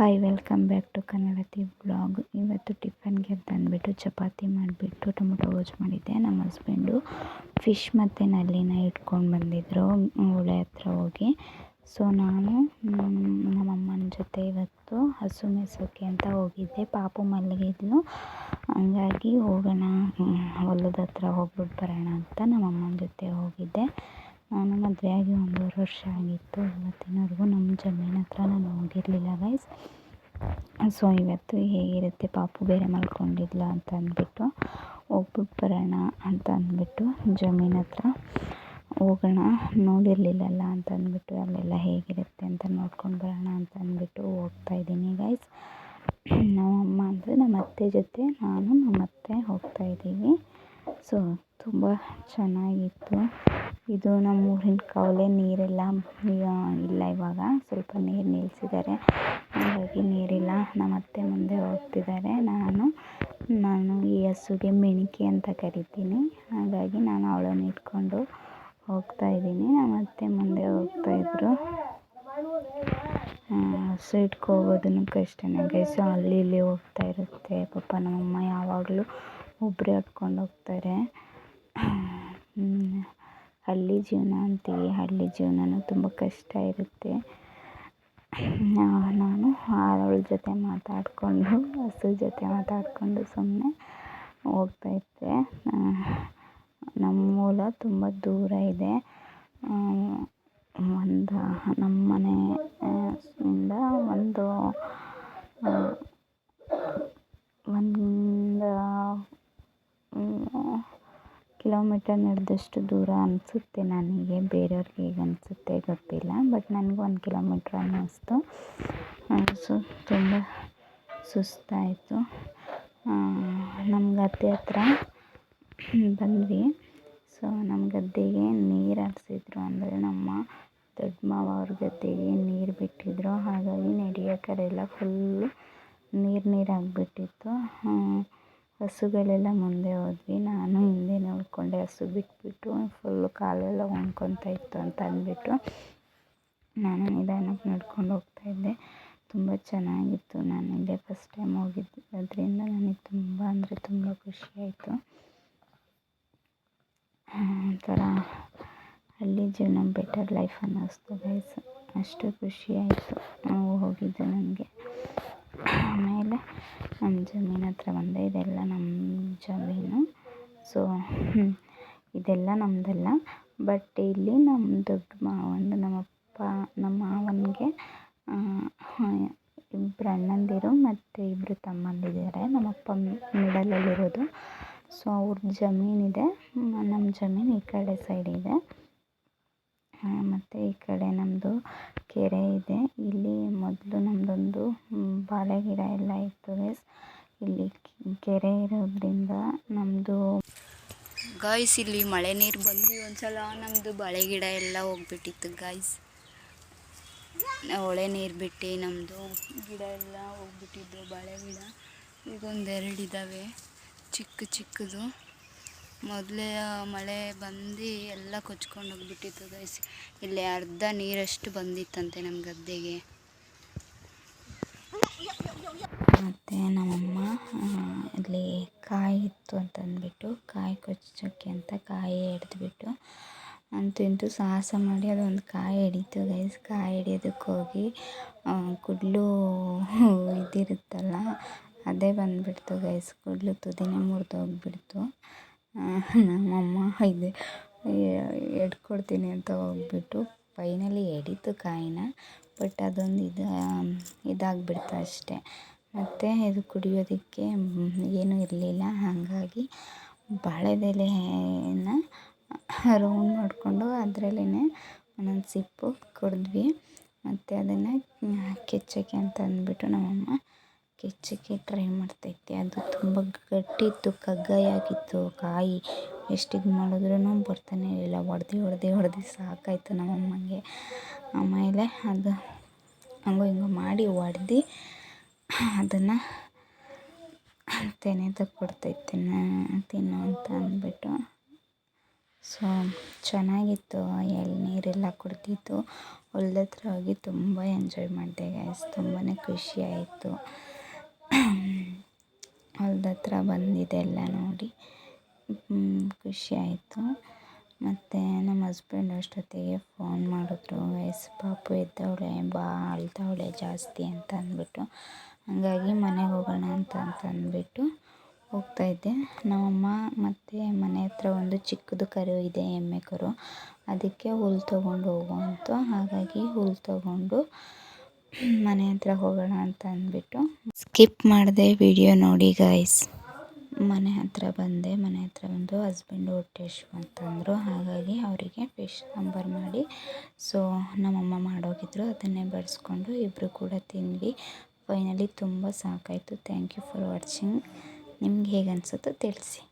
Hi welcome back to Kannadathi blog ಇವತ್ತು ಟಿಫನ್ಗೆ ತಂದುಬಿಟ್ಟು ಚಪಾತಿ ಮಾಡಿಬಿಟ್ಟು ಟೊಮೊಟೊ ಗೊಜ್ಜು ಮಾಡಿದ್ದೆ. ನಮ್ಮ ಹಸ್ಬೆಂಡು ಫಿಶ್ ಮತ್ತು ನಲ್ಲಿನ ಇಟ್ಕೊಂಡು ಬಂದಿದ್ದರು ಹುಳೆ ಹತ್ರ ಹೋಗಿ. ಸೊ ನಾನು ನಮ್ಮಮ್ಮನ ಜೊತೆ ಇವತ್ತು ಹಸು ಮೆಸೋಕೆ ಅಂತ ಹೋಗಿದ್ದೆ. ಪಾಪು ಮಲಗಿದ್ಲು. ಹಂಗಾಗಿ ಹೋಗೋಣ ಹೊಲದ ಹತ್ರ ಹೋಗ್ಬಿಟ್ಟು ಬರೋಣ ಅಂತ ನಮ್ಮಮ್ಮನ ಜೊತೆ ಹೋಗಿದ್ದೆ. ನಾನು ಮದುವೆಯಾಗಿ ಒಂದೂವರೆ ವರ್ಷ ಆಗಿತ್ತು. ಇವತ್ತಿನವರೆಗೂ ನಮ್ಮ ಜಮೀನ ಹತ್ರ ನಾನು ಹೋಗಿರಲಿಲ್ಲ ಗೈಸ್ ಸೊ ಇವತ್ತು ಹೇಗಿರುತ್ತೆ ಪಾಪು ಬೇರೆ ಮಲ್ಕೊಂಡಿದ್ಲ ಅಂತ ಅಂದ್ಬಿಟ್ಟು ಹೋಗ್ಬಿಟ್ಟು ಬರೋಣ ಅಂತ ಅಂದ್ಬಿಟ್ಟು ಜಮೀನು ಹತ್ರ ಹೋಗೋಣ. ನೋಡಿರಲಿಲ್ಲಲ್ಲ ಅಂತ ಅಂದ್ಬಿಟ್ಟು ಅಲ್ಲೆಲ್ಲ ಹೇಗಿರುತ್ತೆ ಅಂತ ನೋಡ್ಕೊಂಡು ಬರೋಣ ಅಂತ ಅಂದ್ಬಿಟ್ಟು ಹೋಗ್ತಾ ಇದ್ದೀನಿ ಗೈಸ್ ನಮ್ಮಮ್ಮ ಅಂದರೆ ನಮ್ಮ ಅತ್ತೆ ಜೊತೆ ನಾನು, ನಮ್ಮ ಅತ್ತೆ ಹೋಗ್ತಾಯಿದ್ದೀವಿ ಸೊ ತುಂಬ ಚೆನ್ನಾಗಿತ್ತು. ಇದು ನಮ್ಮ ಊರಿನ ಕಾವಲೆ, ನೀರೆಲ್ಲ ಇಲ್ಲ ಇವಾಗ. ಸ್ವಲ್ಪ ನೀರು ನಿಲ್ಸಿದ್ದಾರೆ. ಹಾಗಾಗಿ ನೀರಿಲ್ಲ. ನಮ್ಮ ಅತ್ತೆ ಮುಂದೆ ಹೋಗ್ತಿದ್ದಾರೆ. ನಾನು ನಾನು ಈ ಹಸುಗೆ ಮಿಣುಕಿ ಅಂತ ಕರಿತೀನಿ. ಹಾಗಾಗಿ ನಾನು ಅವಳನ್ನು ಇಟ್ಕೊಂಡು ಹೋಗ್ತಾ ಇದ್ದೀನಿ. ನಮ್ಮ ಅತ್ತೆ ಮುಂದೆ ಹೋಗ್ತಾಯಿದ್ರು ಹಸು ಇಟ್ಕೋಬೋದೂ ಕಷ್ಟನೇ. ಗೈಸು, ಅಲ್ಲಿ ಇಲ್ಲಿ ಹೋಗ್ತಾ ಇರುತ್ತೆ. ಪಾಪ ನಮ್ಮಮ್ಮ ಯಾವಾಗಲೂ ಒಬ್ಬರೇ ಹೊತ್ಕೊಂಡು ಹೋಗ್ತಾರೆ. ಹಳ್ಳಿ ಜೀವನ ಅಂತೀವಿ. ಹಳ್ಳಿ ಜೀವನನೂ ತುಂಬ ಕಷ್ಟ ಇರುತ್ತೆ. ನಾನು ಅವಳ ಜೊತೆ ಮಾತಾಡಿಕೊಂಡು, ಹಸು ಜೊತೆ ಮಾತಾಡಿಕೊಂಡು ಸುಮ್ಮನೆ ಹೋಗ್ತಾಯಿದ್ದೆ ನಮ್ಮ ಹೊಲ ತುಂಬ ದೂರ ಇದೆ. ಒಂದು ನಮ್ಮ ಮನೆ ಇಂದ ಒಂದು ಒಂದು ಕಿಲೋಮೀಟರ್ ನಡೆದಷ್ಟು ದೂರ ಅನಿಸುತ್ತೆ ನನಗೆ, ಬೇರೆಯವ್ರಿಗೆ ಹೇಗೆ ಅನಿಸುತ್ತೆ ಗೊತ್ತಿಲ್ಲ ಬಟ್ ನನಗೆ ಒಂದು ಕಿಲೋಮೀಟ್ರ್ ಅನ್ನಿಸ್ತು. ಸೊ, ತುಂಬ ಸುಸ್ತಾಯಿತು. ನಮ್ಮ ಗದ್ದೆ ಹತ್ರ ಬಂದ್ವಿ. ಸೊ ನಮ್ಮ ಗದ್ದೆಗೆ ನೀರು ಹರಿಸಿದ್ರು ಅಂದರೆ ನಮ್ಮ ದೊಡ್ಡ ಮಾವ ಅವ್ರ ಗದ್ದೆಗೆ ನೀರು ಬಿಟ್ಟಿದ್ರು. ಹಾಗಾಗಿ ನಡೆಯೋಕ್ಕಾಗಲಿಲ್ಲ ಫುಲ್ಲು ನೀರು ನೀರು ಆಗಿಬಿಟ್ಟಿತ್ತು ಹಸುಗಳೆಲ್ಲ ಮುಂದೆ ಹೋದ್ವಿ. ನಾನು ಹಿಂದೆ ನೋಡಿಕೊಂಡೆ ಹಸು ಬಿಟ್ಬಿಟ್ಟು ಫುಲ್ಲು ಕಾಲೆಲ್ಲ ಒಣ್ಕೊತಾ ಇತ್ತು ಅಂತ ಅಂದ್ಬಿಟ್ಟು ನಾನು ನಿಧಾನಕ್ಕೆ ನಡ್ಕೊಂಡು ಹೋಗ್ತಾಯಿದ್ದೆ ತುಂಬ ಚೆನ್ನಾಗಿತ್ತು. ನಾನು ಇಲ್ಲೇ ಫಸ್ಟ್ ಟೈಮ್ ಹೋಗಿದ್ದು ಅದರಿಂದ ನನಗೆ ತುಂಬ ಅಂದರೆ ತುಂಬ ಖುಷಿಯಾಯಿತು ಒಂಥರ ಹಳ್ಳಿ ಜೀವನ ಬೆಟರ್ ಲೈಫ್ ಅನ್ನಿಸ್ತು ಗೈಸ್ ಅಷ್ಟು ಖುಷಿ ಆಯಿತು. ನಾವು ಹೋಗಿದ್ದು ನನಗೆ. ನಮ್ಮ ಜಮೀನು ಹತ್ರ ಬಂದೆ, ಇದೆಲ್ಲ ನಮ್ಮ ಜಮೀನು. ಸೊ ಇದೆಲ್ಲ ನಮ್ಮದಲ್ಲ ಬಟ್ ಇಲ್ಲಿ ನಮ್ಮ ದೊಡ್ಡ ಮಾವಂದು ನಮ್ಮಪ್ಪ ನಮ್ಮ ಮಾವನಿಗೆ ಇಬ್ಬರು ಅಣ್ಣಂದಿರು ಮತ್ತು ಇಬ್ಬರು ತಮ್ಮಂದಿರಿದ್ದಾರೆ. ಅಲ್ಲಿ ಮಿಡಲಲ್ಲಿರೋದು. ಸೊ ಅವ್ರ ಜಮೀನಿದೆ. ನಮ್ಮ ಜಮೀನು ಈ ಕಡೆ ಸೈಡ್ ಇದೆ. ಮತ್ತು ಈ ಕಡೆ ನಮ್ಮದು ಕೆರೆ ಇದೆ. ಇಲ್ಲಿ ಮೊದಲು ನಮ್ಮದೊಂದು ಬಾಳೆ ಗಿಡ ಎಲ್ಲ ಇತ್ತು ಗೈಸ್ ಇಲ್ಲಿ ಕೆರೆ ಇರೋದ್ರಿಂದ ನಮ್ಮದು ಗಾಯ್ಸ್ ಇಲ್ಲಿ ಮಳೆ ನೀರು ಬಂದು ಒಂದ್ಸಲ. ನಮ್ಮದು ಬಾಳೆ ಗಿಡ ಎಲ್ಲ ಹೋಗ್ಬಿಟ್ಟಿತ್ತು ಗಾಯ್ಸ್ ಹೊಳೆ ನೀರು ಬಿಟ್ಟು ನಮ್ಮದು ಗಿಡ ಎಲ್ಲ ಹೋಗ್ಬಿಟ್ಟಿದ್ದು, ಬಾಳೆ ಗಿಡ. ಈಗೊಂದೆರಡು ಇದ್ದಾವೆ ಚಿಕ್ಕ ಚಿಕ್ಕದು. ಮೊದಲೇ ಮಳೆ ಬಂದು ಎಲ್ಲ ಕೊಚ್ಕೊಂಡು ಹೋಗ್ಬಿಟ್ಟಿತ್ತು ಗೈಸ್ ಇಲ್ಲಿ ಅರ್ಧ ನೀರಷ್ಟು ಬಂದಿತ್ತಂತೆ ನಮ್ಮ ಗದ್ದೆಗೆ. ಮತ್ತು ನಮ್ಮಮ್ಮ ಇಲ್ಲಿ ಕಾಯಿ ಇತ್ತು ಅಂತ ಅಂದ್ಬಿಟ್ಟು, ಕಾಯಿ ಕೊಚ್ಚೋಕ್ಕೆ ಅಂತ ಕಾಯಿ ಹಿಡಿದ್ಬಿಟ್ಟು ಅಂತೂ ಇಂತೂ ಸಾಹಸ ಮಾಡಿ ಅದೊಂದು ಕಾಯಿ ಹಿಡಿತು ಗೈಸ್ ಕಾಯಿ ಹಿಡಿಯೋದಕ್ಕೆ ಹೋಗಿ ಕುಡ್ಲು ಇದಿರುತ್ತಲ್ಲ, ಅದೇ ಬಂದುಬಿಡ್ತು ಗೈಸ್ ಕುಡ್ಲು ತುದಿನೇ ಮುರಿದೋಗ್ಬಿಡ್ತು ನಮ್ಮಮ್ಮ ಇದೆ ಎಡ್ಕೊಡ್ತೀನಿ ಅಂತ ಹೋಗ್ಬಿಟ್ಟು ಫೈನಲಿ ಎಡಿತು ಕಾಯಿನ ಬಟ್ ಅದೊಂದು ಇದು ಇದಾಗ್ಬಿಡ್ತು ಅಷ್ಟೇ. ಮತ್ತು ಇದು ಕುಡಿಯೋದಕ್ಕೆ ಏನೂ ಇರಲಿಲ್ಲ. ಹಾಗಾಗಿ ಬಾಳೆದೆಲೆನ ರೌಂಡ್ ಮಾಡಿಕೊಂಡು ಅದರಲ್ಲೇನೆ ಒಂದೊಂದು ಸಿಪ್ಪು ಕುಡಿದ್ವಿ. ಮತ್ತು ಅದನ್ನು ಕೆಚ್ಚೋಕ್ಕೆ ಅಂತ ಅಂದ್ಬಿಟ್ಟು ನಮ್ಮಮ್ಮ ಕೆಚ್ಚಕ್ಕೆ ಟ್ರೈ ಮಾಡ್ತೈತೆ. ಅದು ತುಂಬ ಗಟ್ಟಿ ಇತ್ತು ಕಗ್ಗಾಯ ಆಗಿತ್ತು ಕಾಯಿ ಎಷ್ಟು ಇದು ಮಾಡಿದ್ರೂ ಬರ್ತಾನೆ ಇರಲಿಲ್ಲ. ಹೊಡ್ದು ಹೊಡ್ದು ಹೊಡ್ದು ಸಾಕಾಯಿತು ನಮ್ಮಮ್ಮಂಗೆ. ಆಮೇಲೆ ಅದು ಹಂಗೋ ಹಿಂಗೋ ಮಾಡಿ ಹೊಡ್ದು ಅದನ್ನು ತೆನೆ ತಕ್ಕೊಡ್ತೈತೆ ತಿನ್ನು ಅಂತ ಅಂದ್ಬಿಟ್ಟು. ಸೊ ಚೆನ್ನಾಗಿತ್ತು ಎಳ್ನೀರೆಲ್ಲ ಕುಡ್ದಿದ್ದು ಹೊಲ್ದ ಹತ್ರ ಹೋಗಿ ತುಂಬ ಎಂಜಾಯ್ ಮಾಡಿದೆ ಗೈಸ್ ತುಂಬಾ ಖುಷಿ ಆಯಿತು. ಹೊಲ್ದ ಹತ್ರ ಬಂದಿದ್ದೆಲ್ಲ ನೋಡಿ. ಖುಷಿ ಆಯಿತು. ಮತ್ತು ನಮ್ಮ ಹಸ್ಬೆಂಡ್ ಅಷ್ಟೊತ್ತಿಗೆ ಫೋನ್ ಮಾಡಿದ್ರು, ಎಸ್ ಪಾಪು ಎದ್ದವಳೆ, ಬಾ, ಅಳ್ತಾವಳೆ ಜಾಸ್ತಿ ಅಂತ ಅಂದ್ಬಿಟ್ಟು. ಹಾಗಾಗಿ ಮನೆಗೆ ಹೋಗೋಣ ಅಂತ ಅಂತಂದ್ಬಿಟ್ಟು ಹೋಗ್ತಾಯಿದ್ದೆ ನಮ್ಮಮ್ಮ ಮತ್ತು ಮನೆ ಹತ್ರ ಒಂದು ಚಿಕ್ಕದು ಕರು ಇದೆ ಎಮ್ಮೆ ಕರು. ಅದಕ್ಕೆ ಹುಲ್ಲು ತೊಗೊಂಡು ಹೋಗು ಅಂತ. ಹಾಗಾಗಿ ಹುಲ್ಲು ತೊಗೊಂಡು ಮನೆ ಹತ್ರ ಹೋಗೋಣ ಅಂತ ಅಂದ್ಬಿಟ್ಟು. ಸ್ಕಿಪ್ ಮಾಡಿದೆ ವಿಡಿಯೋ ನೋಡಿ ಗೈಸ್ ಮನೆ ಹತ್ತಿರ ಬಂದೆ. ಮನೆ ಹತ್ತಿರ ಬಂದು ಹಸ್ಬೆಂಡು ಹೊಟ್ಟೆ ಹಶ್ವು ಅಂತಂದರು. ಹಾಗಾಗಿ ಅವರಿಗೆ ಫಿಶ್ ಸಾಂಬಾರು ಮಾಡಿ. ಸೊ ನಮ್ಮಮ್ಮ ಮಾಡೋಗಿದ್ರು. ಅದನ್ನೇ ಬಡಿಸ್ಕೊಂಡು ಇಬ್ಬರು ಕೂಡ ತಿಂದ್ವಿ. ಫೈನಲಿ ತುಂಬ ಸಾಕಾಯಿತು. ಥ್ಯಾಂಕ್ ಯು ಫಾರ್ ವಾಚಿಂಗ್ ನಿಮ್ಗೆ ಹೇಗೆ ಅನಿಸುತ್ತೋ ತಿಳಿಸಿ.